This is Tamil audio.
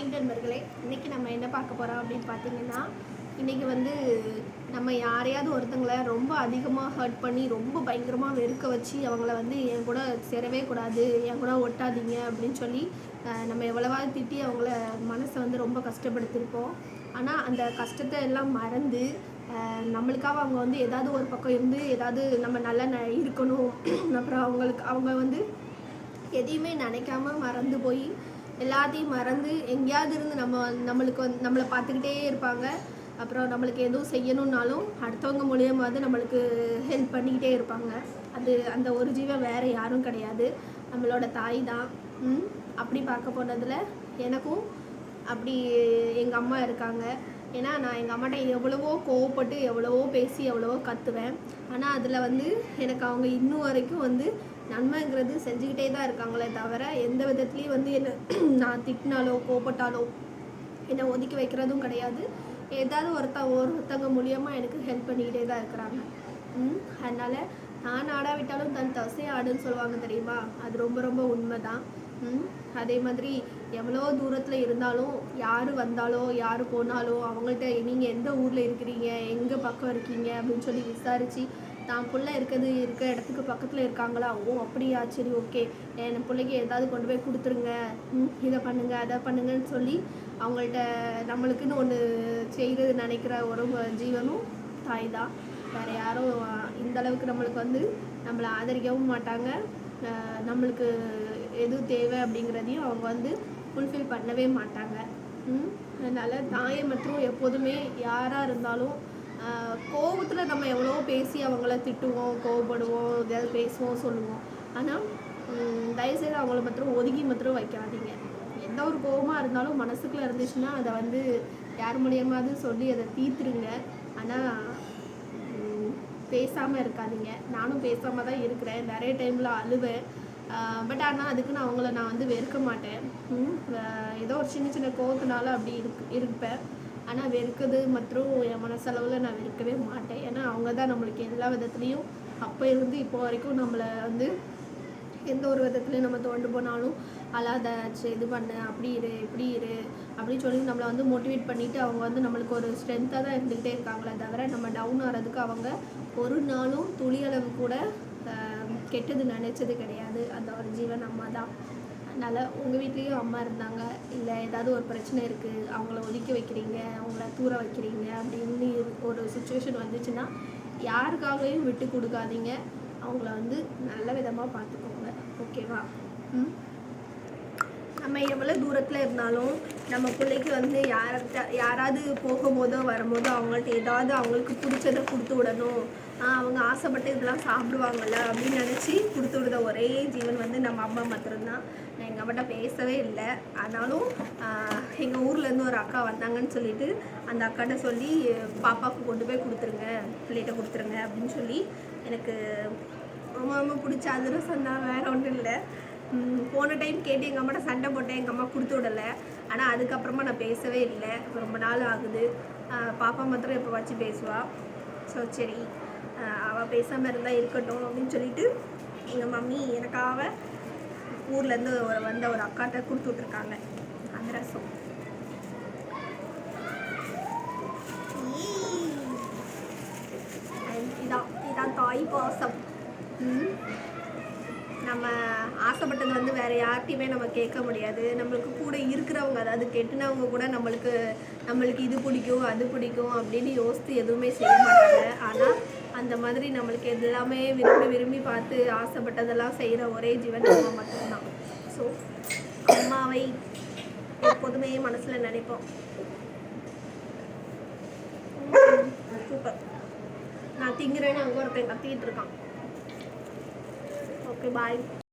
ஹாய் நண்பர்களே இன்னைக்கு நம்ம என்ன பார்க்க போகிறோம் அப்படின்னு பார்த்தீங்கன்னா இன்னைக்கு வந்து நம்ம யாரையாவது ஒருத்தங்களை ரொம்ப அதிகமாக ஹர்ட் பண்ணி ரொம்ப பயங்கரமாக வெறுக்க வச்சு அவங்கள வந்து என் கூட சேரவே கூடாது என் கூட ஒட்டாதீங்க அப்படின்னு சொல்லி நம்ம எவ்வளவாவது திட்டி அவங்கள மனசை வந்து ரொம்ப கஷ்டப்படுத்திருப்போம் ஆனால் அந்த கஷ்டத்தை எல்லாம் மறந்து நம்மளுக்காக அவங்க வந்து ஏதாவது ஒரு பக்கம் இருந்து ஏதாவது நம்ம நல்லா ந இருக்கணும். அப்புறம் அவங்களுக்கு அவங்க வந்து எதையுமே நினைக்காம மறந்து போய் எல்லாத்தையும் மறந்து எங்கேயாவது இருந்து நம்ம நம்மளுக்கு வந்து நம்மளை பார்த்துக்கிட்டே இருப்பாங்க. அப்புறம் நம்மளுக்கு எதுவும் செய்யணும்னாலும் அடுத்தவங்க மூலியமாவது நம்மளுக்கு ஹெல்ப் பண்ணிக்கிட்டே இருப்பாங்க. அது அந்த ஒரு ஜீவன் வேறு யாரும் கிடையாது. நம்மளோட தாய் தான். அப்படி பார்க்க போனதில் எனக்கும் அப்படி எங்கள் அம்மா இருக்காங்க. ஏன்னா நான் எங்கள் அம்மாட்ட எவ்வளவோ கோவப்பட்டு எவ்வளவோ பேசி எவ்வளவோ கற்றுவேன் ஆனால் அதில் வந்து எனக்கு அவங்க இன்னும் வரைக்கும் வந்து நன்மைங்கிறது செஞ்சுக்கிட்டே தான் இருக்காங்களே தவிர எந்த விதத்துலேயும் வந்து என்ன நான் திட்டினாலோ கோபப்பட்டாலோ என்னை ஒதுக்கி வைக்கிறதும் கிடையாது. ஏதாவது ஒருத்த ஒருத்தவங்க மூலியமாக எனக்கு ஹெல்ப் பண்ணிக்கிட்டே தான் இருக்கிறாங்க. அதனால் நான் ஆடாவிட்டாலும் தன் தசை ஆடுன்னு சொல்லுவாங்க தெரியுமா? அது ரொம்ப ரொம்ப உண்மை தான் அதே மாதிரி எவ்வளோ தூரத்தில் இருந்தாலும் யார் வந்தாலோ யார் போனாலோ அவங்கள்ட்ட நீங்கள் எந்த ஊரில் இருக்கிறீங்க? எங்கே பக்கம் இருக்கீங்க? அப்படின்னு சொல்லி விசாரித்து தான் பிள்ளை இருக்கிறது இருக்கிற இடத்துக்கு பக்கத்தில் இருக்காங்களா? ஓ அப்படியா? சரி ஓகே. என் பிள்ளைக்கு ஏதாவது கொண்டு போய் கொடுத்துருங்க. இதை பண்ணுங்க அதை பண்ணுங்கன்னு சொல்லி அவங்கள்ட்ட நம்மளுக்குன்னு ஒன்று செய்கிறது நினைக்கிற ஒரு ஜீவனும் தாய் தான் வேறு யாரும் இந்த அளவுக்கு நம்மளுக்கு வந்து நம்மளை ஆதரிக்கவும் மாட்டாங்க. நம்மளுக்கு எது தேவை அப்படிங்கிறதையும் அவங்க வந்து ஃபுல்ஃபில் பண்ணவே மாட்டாங்க. அதனால் தாயை மற்றும் எப்போதுமே யாராக இருந்தாலும் கோபத்தில் நம்ம எவ்வளோ பேசி அவங்கள திட்டுவோம் கோவப்படுவோம் ஏதாவது பேசுவோம் சொல்லுவோம். ஆனால் தயவுசெய்து அவங்கள மாத்திரம் ஒதுக்கி மாத்திரம் வைக்காதீங்க. எந்த ஒரு கோபமாக இருந்தாலும் மனசுக்குள்ளே இருந்துச்சுன்னா அதை வந்து யார் மூலியமாவது சொல்லி அதை தீர்த்துருங்க. ஆனால் பேசாமல் இருக்காதீங்க. நானும் பேசாமல் தான் இருக்கிறேன். நிறைய டைமில் அழுவேன். பட் ஆனால் அதுக்கு நான் அவங்கள நான் வந்து வெறுக்க மாட்டேன். ஏதோ ஒரு சின்ன சின்ன கோவத்தினால அப்படி இருக்கு இருப்பேன். ஆனால் வெறுக்கிறது மற்றும் என் மனசளவில் நான் வெறுக்கவே மாட்டேன். ஏன்னா அவங்க தான் நம்மளுக்கு எல்லா விதத்துலேயும் அப்போ இருந்து இப்போ வரைக்கும் நம்மளை வந்து எந்த ஒரு விதத்துலையும் நம்ம தோண்டு போனாலும் அல்லாத இது பண்ணு அப்படி இரு இப்படி இரு அப்படின்னு சொல்லி நம்மளை வந்து மோட்டிவேட் பண்ணிவிட்டு அவங்க வந்து நம்மளுக்கு ஒரு ஸ்ட்ரென்த்தாக தான் இருந்துக்கிட்டே இருக்காங்களே தவிர நம்ம டவுன் ஆகிறதுக்கு அவங்க ஒரு நாளும் துளியளவு கூட கெட்டது நினச்சது கிடையாது. அந்த ஒரு ஜீவன் அம்மா தான் அதனால் உங்கள் வீட்லேயும் அம்மா இருந்தாங்க. இல்லை ஏதாவது ஒரு பிரச்சனை இருக்குது அவங்கள ஒதுக்கி வைக்கிறீங்க அவங்கள தூர வைக்கிறீங்க அப்படின்னு ஒரு சுச்சுவேஷன் வந்துச்சுன்னா யாருக்காகவும் விட்டு கொடுக்காதீங்க. அவங்கள வந்து நல்ல விதமாக பார்த்துக்கோங்க. ஓகேவா ம்? நம்ம எவ்வளோ தூரத்தில் இருந்தாலும் நம்ம பிள்ளைக்கு வந்து யார்கிட்ட யாராவது போகும்போதோ வரும்போதோ அவங்கள்ட்ட ஏதாவது அவங்களுக்கு பிடிச்சதை கொடுத்து விடணும். அவங்க ஆசைப்பட்டு இதெல்லாம் சாப்பிடுவாங்கள்ல அப்படின்னு நினச்சி கொடுத்து விடுத ஒரே ஜீவன் வந்து நம்ம அம்மா மாத்திரம்தான். நான் எங்கள் அம்மாட்ட பேசவே இல்லை. ஆனாலும் எங்கள் ஊர்லேருந்து ஒரு அக்கா வந்தாங்கன்னு சொல்லிட்டு அந்த அக்காட்ட சொல்லி பாப்பாவுக்கு கொண்டு போய் கொடுத்துருங்க பிள்ளைகிட்ட கொடுத்துருங்க அப்படின்னு சொல்லி எனக்கு ரொம்ப ரொம்ப பிடிச்ச அதிரசம் தான் வேற ஒன்றும் இல்லை. போன டைம் கேட்டு எங்கள் அம்மாட்ட சண்டை போட்டேன் எங்கள் அம்மா கொடுத்து விடலை. ஆனால் அதுக்கப்புறமா நான் பேசவே இல்லை. ரொம்ப நாள் ஆகுது. பாப்பா மாத்திரம் எப்போ வச்சு பேசுவா? ஸோ சரி. அவள் பேசாமல் இருந்தால் இருக்கட்டும் அப்படின்னு சொல்லிட்டு எங்கள் மம்மி எனக்காக ஊர்லேருந்து ஒரு வந்த ஒரு அக்காட்ட கொடுத்து விட்ருக்காங்க அந்த ரசம். இதான் இதான் தாய் பாசம். ம். நம்ம ஆசைப்பட்டது வந்து வேற யார்கிட்டையுமே நம்ம கேட்க முடியாது. நம்மளுக்கு கூட இருக்கிறவங்க அதாவது கெட்டினவங்க கூட நம்மளுக்கு நம்மளுக்கு இது பிடிக்கும் அது பிடிக்கும் அப்படின்னு யோசித்து எதுவுமே செய்ய மாட்டாங்க. ஆனால் அந்த மாதிரி நம்மளுக்கு எல்லாமே விரும்பி விரும்பி பார்த்து ஆசைப்பட்டதெல்லாம் செய்கிற ஒரே ஜீவன் நம்ம மட்டும்தான். ஸோ அம்மாவை எப்போதுமே மனசில் நினைப்போம். சூப்பர். நான் திங்குறேன்னு அங்கே ஒருத்தன் கத்திக்கிட்டு இருக்கான். Okay bye